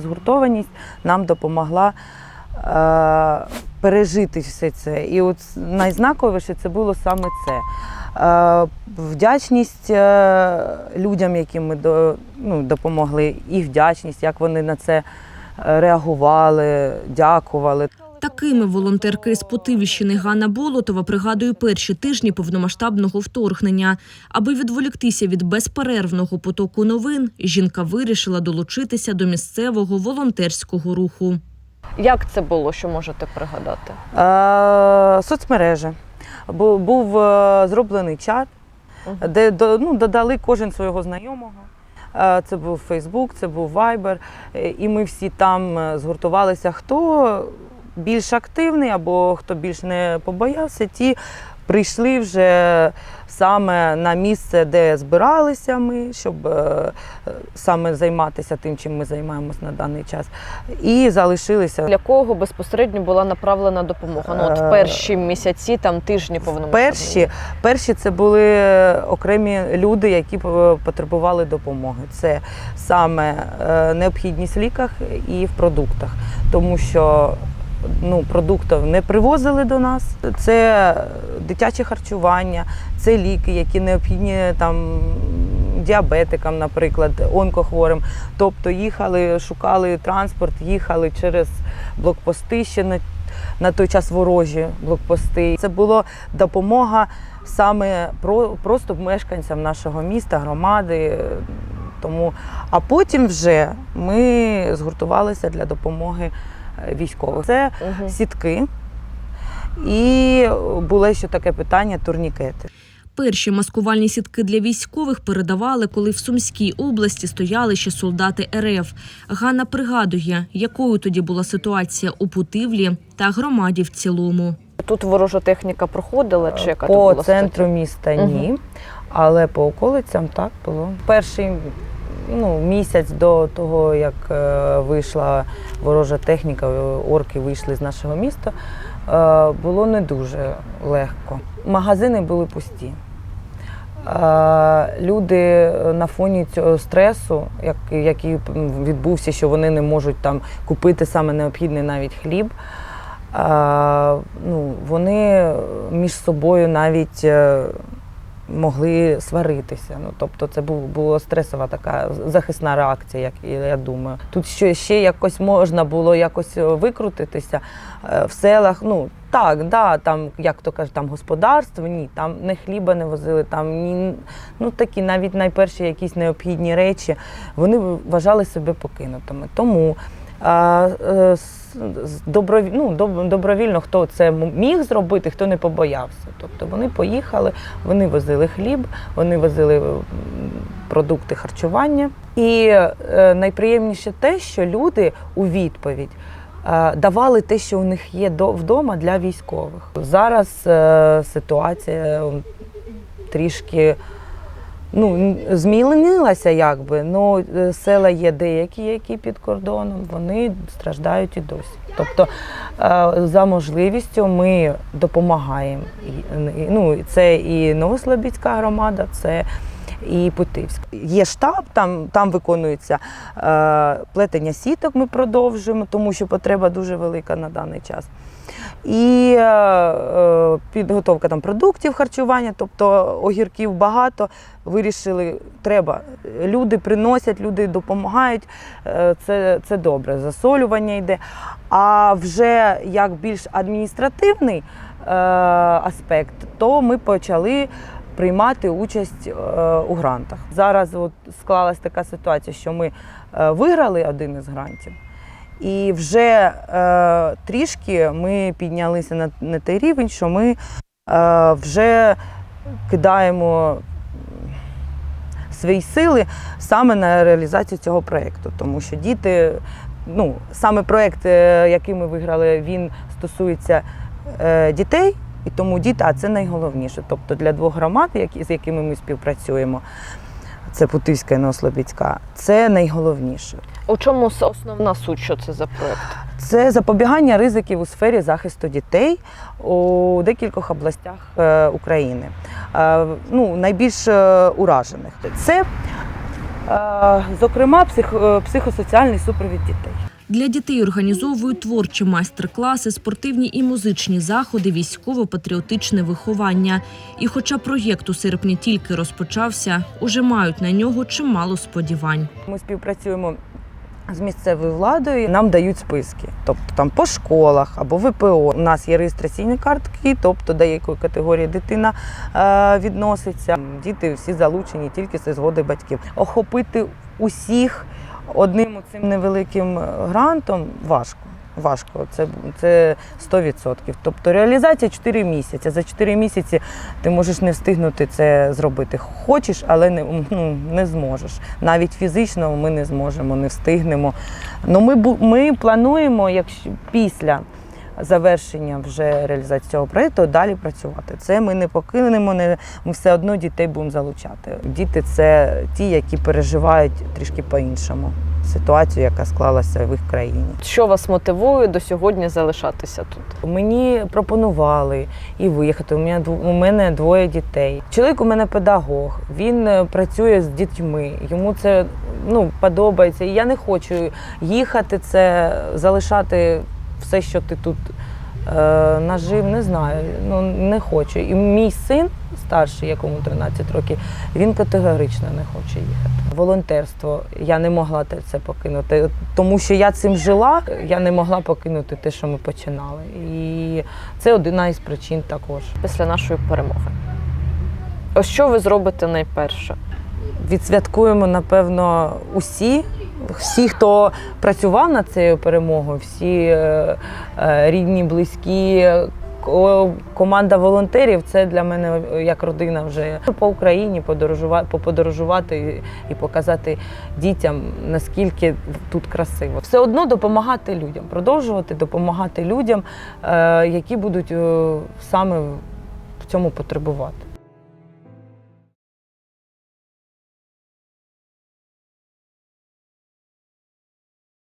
Згуртованість нам допомогла е, пережити все це. І от найзнаковіше це було саме це. Е, вдячність е, людям, яким ми до, ну, допомогли, і вдячність, як вони на це е, реагували, дякували. Такими волонтерки з Путивщини Ганна Болотова пригадує перші тижні повномасштабного вторгнення. Аби відволіктися від безперервного потоку новин, жінка вирішила долучитися до місцевого волонтерського руху. Як це було, що можете пригадати? Е, соцмережі. Бу- Був е, зроблений чат, Мгм. де до- ну, додали кожен свого знайомого. Е, Це був Фейсбук, це був Viber. Е, І ми всі там е, згуртувалися. Хто більш активний або хто більш не побоявся, ті прийшли вже саме на місце, де збиралися ми, щоб е, саме займатися тим, чим ми займаємось на даний час. І залишилися Для кого безпосередньо була направлена допомога? Ну, от в Е, перші місяці, там тижні повномасштабної. Перші, перші це були окремі люди, які потребували допомоги. Це саме е, необхідність в ліках і в продуктах, тому що ну, продуктів не привозили до нас. Це дитяче харчування, це ліки, які необхідні там. Діабетикам, наприклад, онкохворим. Тобто їхали, шукали транспорт, їхали через блокпости ще на на той час ворожі блокпости. Це була допомога саме про, просто мешканцям нашого міста, громади. Тому, а потім вже ми згуртувалися для допомоги військових. Це Мгм. сітки. І було ще таке питання турнікети. Перші маскувальні сітки для військових передавали, коли в Сумській області стояли ще солдати РФ. Ганна пригадує, якою тоді була ситуація у Путивлі та громаді в цілому. Тут ворожа техніка проходила, чи яка по була центру міста ні, але по околицям так було. Перший ну, місяць до того, як е, вийшла ворожа техніка, е, орки вийшли з нашого міста, е, було не дуже легко. Магазини були пусті. Люди на фоні цього стресу, як- який відбувся, що вони не можуть там купити саме необхідний навіть хліб. Ну, вони між собою навіть могли сваритися. Ну, тобто це був, була стресова така захисна реакція, як я думаю. Тут ще, ще якось можна було якось викрутитися е, в селах. Ну так, да, там, як то кажуть, там господарство, ні, там не хліба не возили, там ні, ну такі навіть найперші якісь необхідні речі, вони вважали себе покинутими. Тому е, ну, добровільно хто це міг зробити, хто не побоявся. Тобто вони поїхали, вони возили хліб, вони возили продукти харчування. І е, найприємніше те, що люди у відповідь давали те, що у них є до- вдома для військових. Зараз е, ситуація трішки. Ну, змінилася якби, ну е, села є деякі, які під кордоном, вони страждають і досі. Тобто е, за можливістю ми допомагаємо. Ну, це і Новослобідська громада, це і Путивськ. Є штаб, там, там виконується е, плетення сіток, ми продовжуємо, тому що потреба дуже велика на даний час. І е, е, підготовка там продуктів харчування, тобто огірків багато. Вирішили, треба. Люди приносять, люди допомагають. е, Це, це добре. Засолювання йде. А вже як більш адміністративний е, аспект, то ми почали приймати участь у грантах. Зараз от склалась така ситуація, що ми виграли один із грантів. І вже е, трішки ми піднялися на, на той рівень, що ми е, вже кидаємо свої сили саме на реалізацію цього проєкту. Тому що діти, ну, саме проєкт, е, який ми виграли, він стосується е, дітей, і тому діти, а це найголовніше. Тобто для двох громад, які, з якими ми співпрацюємо, це Путивська і Новослобідська, це найголовніше. У чому основна суть, що це за проект? Це запобігання ризиків у сфері захисту дітей у декількох областях е, України, Е, ну, найбільш е, уражених. Це Зокрема, псих, психосоціальний супровід дітей. Для дітей організовують творчі майстер-класи, спортивні і музичні заходи, військово-патріотичне виховання. І хоча проєкт у серпні тільки розпочався, уже мають на нього чимало сподівань. Ми співпрацюємо з місцевою владою. Нам дають списки, тобто там по школах або ВПО. У нас є реєстраційні картки, тобто до якої категорії дитина е, відноситься. Діти всі залучені тільки зі згоди батьків. Охопити усіх одним цим невеликим грантом важко. Важко, це, це 100%. Тобто реалізація 4 місяці. За 4 місяці ти можеш не встигнути це зробити. Хочеш, але не, ну, не зможеш. Навіть фізично ми не зможемо, не встигнемо. Ну, ми, ми плануємо, якщо після завершення вже реалізації цього проєкту далі працювати. Це ми не покинемо, не, ми все одно дітей будемо залучати. Діти це ті, які переживають трішки по-іншому ситуацію, яка склалася в їх країні. Що вас мотивує до сьогодні залишатися тут? Мені пропонували і виїхати. У мене у мене двоє дітей. Чоловік у мене педагог. Він е, працює з дітьми. Йому це ну подобається. І я не хочу їхати. Це залишати все, що ти тут е, нажив. Не знаю. Ну не хочу. І мій син старший, якому 13 років, він категорично не хоче їхати. Волонтерство я не могла це покинути, тому що я цим жила. Я не могла покинути те, що ми починали. І це одна із причин також. після нашої перемоги? Ось що ви зробите найперше? Відсвяткуємо, напевно, усі. Всі, хто працював над цією перемогою, всі е, е, рідні, близькі, команда волонтерів це для мене е, як родина вже по Україні подорожувати, поподорожувати і- показати дітям, наскільки тут красиво. Все одно допомагати людям, продовжувати допомагати людям, е, які будуть е, саме в цьому потребувати.